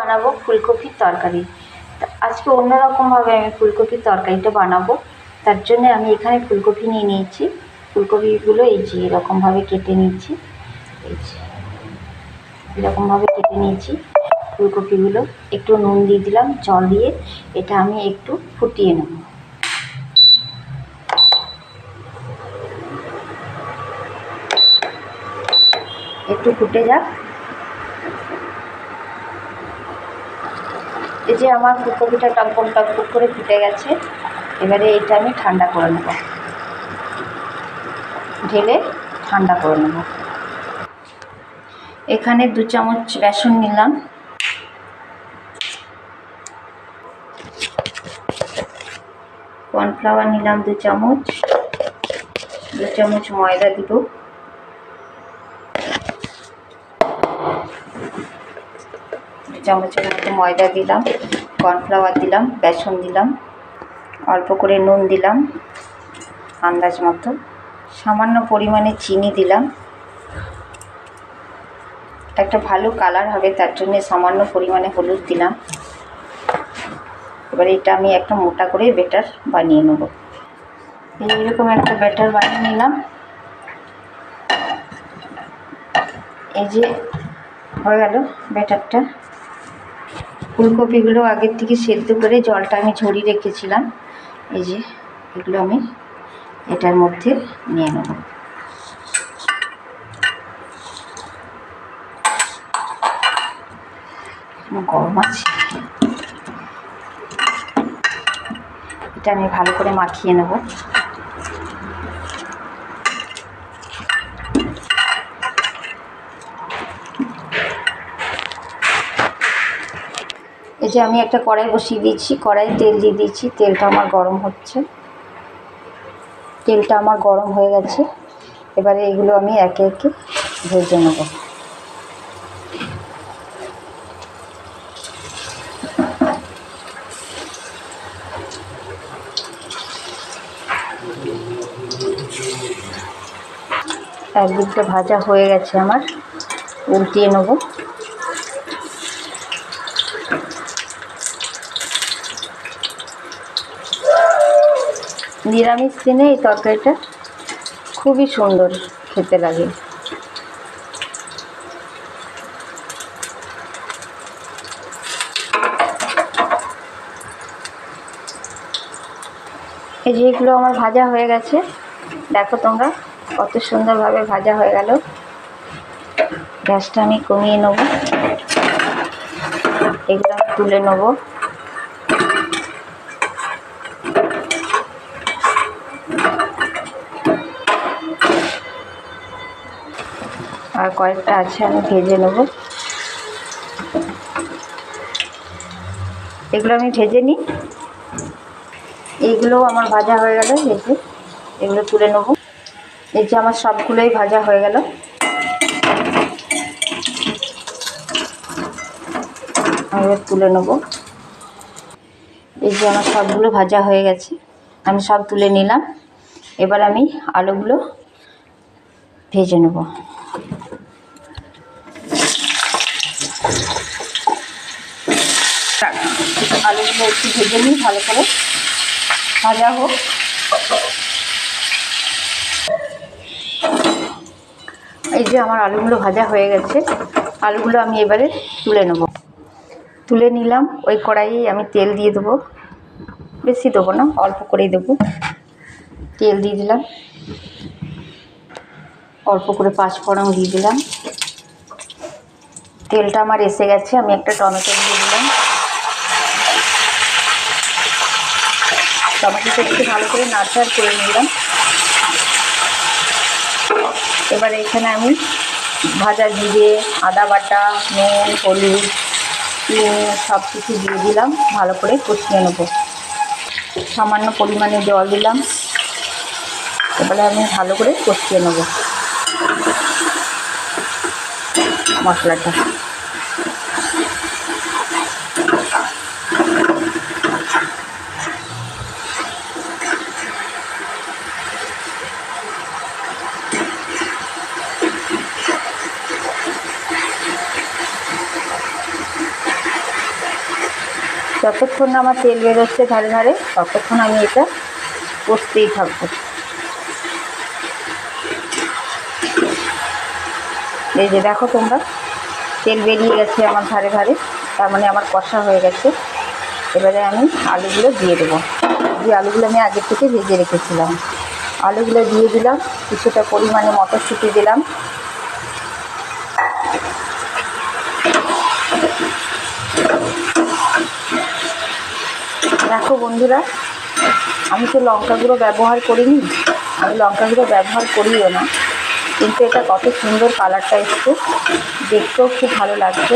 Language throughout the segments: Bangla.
বানাবো ফুলকপির তরকারি। আজকে অন্যরকমভাবে আমি ফুলকপির তরকারিটা বানাবো। তার জন্য আমি এখানে ফুলকপি নিয়ে নিয়েছি। ফুলকপিগুলো এই যে এরকমভাবে কেটে নিয়েছি। এই যে এরকমভাবে কেটে নিয়েছি ফুলকপিগুলো। একটু নুন দিয়ে দিলাম, জল দিয়ে এটা আমি একটু ফুটিয়ে নেব। একটু ফুটে যাক। এই যে আমার ফুলকপিটা টকবক টকবক করে ফুটে গেছে, এবারে এটা আমি ঠান্ডা করে নেব। ঢেলে ঠান্ডা করে নেব। এখানে দু চামচ বেসন নিলাম। কর্নফ্লাওয়ার নিলাম দু চামচ। দু চামচ ময়দা দিব। চামচের মতো ময়দা দিলাম, কর্নফ্লাওয়ার দিলাম, বেসন দিলাম, অল্প করে নুন দিলাম, আন্দাজ মতো। সামান্য পরিমাণে চিনি দিলাম। একটা ভালো কালার হবে, তার জন্য সামান্য পরিমাণে হলুদ দিলাম। এবার এটা আমি একটা মোটা করে বেটার বানিয়ে নেব। এইরকম একটা ব্যাটার বানিয়ে নিলাম। এই যে হয়ে গেল ব্যাটারটা ফুলকপিগুলো আগের থেকে সেদ্ধ করে জলটা আমি ঝরিয়ে রেখেছিলাম। এই যে, এগুলো আমি এটার মধ্যে নিয়ে নেব। গরম আছে। এটা আমি ভালো করে মাখিয়ে নেব। এই যে আমি একটা কড়াই বসিয়ে দিয়েছি কড়াই তেল দিয়ে দিয়েছি তেলটা আমার গরম হচ্ছে। তেলটা আমার গরম হয়ে গেছে। এবারে এগুলো আমি একে একে ভেজে নেব। একদিকটা ভাজা হয়ে গেছে আমার, উল্টিয়ে নেব। নিরামিষ দিনে এই তরকারিটা খুবই সুন্দর খেতে লাগে। এই যেগুলো আমার ভাজা হয়ে গেছে। দেখো তোমরা কত সুন্দরভাবে ভাজা হয়ে গেল। গ্যাসটা আমি কমিয়ে নেব। এগুলো তুলে নেব। আর কয়েকটা আছে, আমি ভেজে নেব। এগুলো আমি ভেজে নিই। এইগুলোও আমার ভাজা হয়ে গেল ভেজে এগুলো তুলে নেব। এই যে আমার সবগুলোই ভাজা হয়ে গেল। আমি তুলে নেব। এই যে আমার সবগুলো ভাজা হয়ে গেছে, আমি সব তুলে নিলাম। এবার আমি আলুগুলো ভেজে নেব আলুগুলো একটু ভেজে নিই ভালো করে। ভাজা হোক। এই যে আমার আলুগুলো ভাজা হয়ে গেছে। আলুগুলো আমি এবারে তুলে নেব। তুলে নিলাম, ওই কড়াইয়ে আমি তেল দিয়ে দেবো। বেশি দেবো না, অল্প করেই দেবো। তেল দিয়ে দিলাম। অল্প করে পাঁচফোড়ন দিয়ে দিলাম। তেলটা আমার এসে গেছে, আমি একটা টমেটো দিয়ে দিলাম। টমেটোটা একটু ভালো করে নাড়াচাড় করে নিলাম। এবার এখানে আমি ভাজা জিরে, আদা বাটা, নুন, হলুদ সব কিছু দিয়ে দিলাম, ভালো করে কষিয়ে নেব। সামান্য পরিমাণে জল দিলাম। এবারে আমি ভালো করে কষিয়ে নেব মশলাটা। যতক্ষণ না আমার তেল বেরোচ্ছে ধারে ধারে, ততক্ষণ আমি এটা কষতেই থাকব। এই যে দেখো তোমরা, তেল বেরিয়ে গেছে আমার ধারে ধারে, তার মানে আমার কষা হয়ে গেছে। এবারে আমি আলুগুলো দিয়ে দেবো। যে আলুগুলো আমি আগের থেকে ভেজে রেখেছিলাম, আলুগুলো দিয়ে দিলাম, কিছুটা পরিমাণে মটরশুঁটি দিলাম দেখো বন্ধুরা, আমি তো লঙ্কা গুঁড়ো ব্যবহার করিনি, আমি লঙ্কা গুঁড়ো ব্যবহার করিও না, কিন্তু এটা কত সুন্দর কালারটা এসছে, দেখতেও খুব ভালো লাগছে।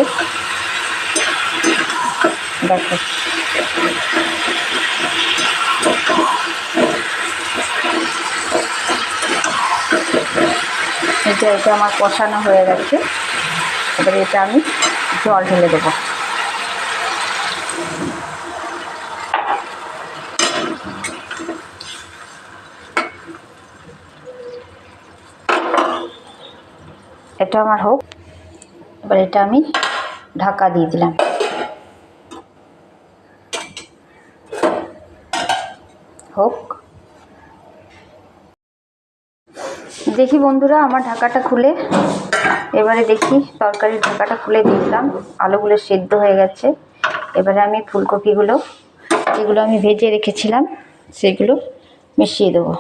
দেখো। এটা এটা আমার কষানো হয়ে গেছে, এবারে এটা আমি জল ঢেলে দেবো। এটা আমার হোক। এবার এটা আমি ঢাকা দিয়ে দিলাম। হোক। দেখি বন্ধুরা, আমার ঢাকাটা খুলে। এবারে দেখি তরকারির ঢাকাটা খুলে দিলাম। আলুগুলো সেদ্ধ হয়ে গেছে। এবারে আমি ফুলকপিগুলো, যেগুলো আমি ভেজে রেখেছিলাম, সেগুলো মিশিয়ে দেবো।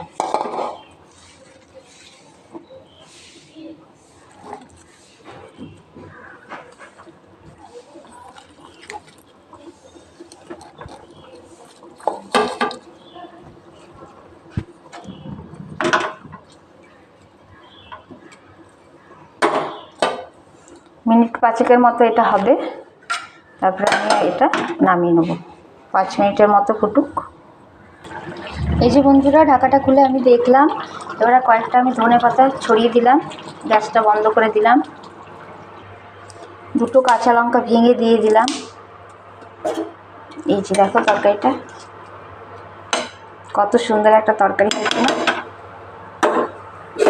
মিনিট পাঁচেকের মতো এটা হবে। তারপরে আমি এটা নামিয়ে নেব। পাঁচ মিনিটের মতো ফুটুক। এই যে বন্ধুরা, ঢাকাটা খুলে আমি দেখলাম। এবারে কয়েকটা আমি ধনে পাতা ছড়িয়ে দিলাম। গ্যাসটা বন্ধ করে দিলাম। দুটো কাঁচা লঙ্কা ভেঙে দিয়ে দিলাম। এই যে দেখো তরকারিটা। কত সুন্দর একটা তরকারি হয়েছে না?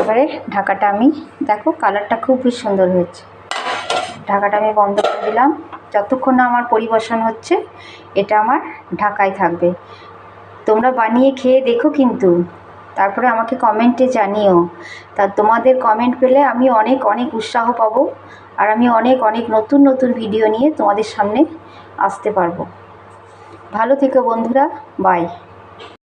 এবারে ঢাকাটা আমি, দেখো কালারটা খুবই সুন্দর হয়েছে। ঢাকাটা আমি বন্ধ করে দিলাম। যতক্ষণ না আমার পরিবেশন হচ্ছে, এটা আমার ঢাকায় থাকবে। তোমরা বানিয়ে খেয়ে দেখো কিন্তু। তারপরে আমাকে কমেন্টে জানিও। তা তোমাদের কমেন্ট পেলে আমি অনেক অনেক উৎসাহ পাবো আর আমি অনেক অনেক নতুন নতুন ভিডিও নিয়ে তোমাদের সামনে আসতে পারব। ভালো থেকো বন্ধুরা। বাই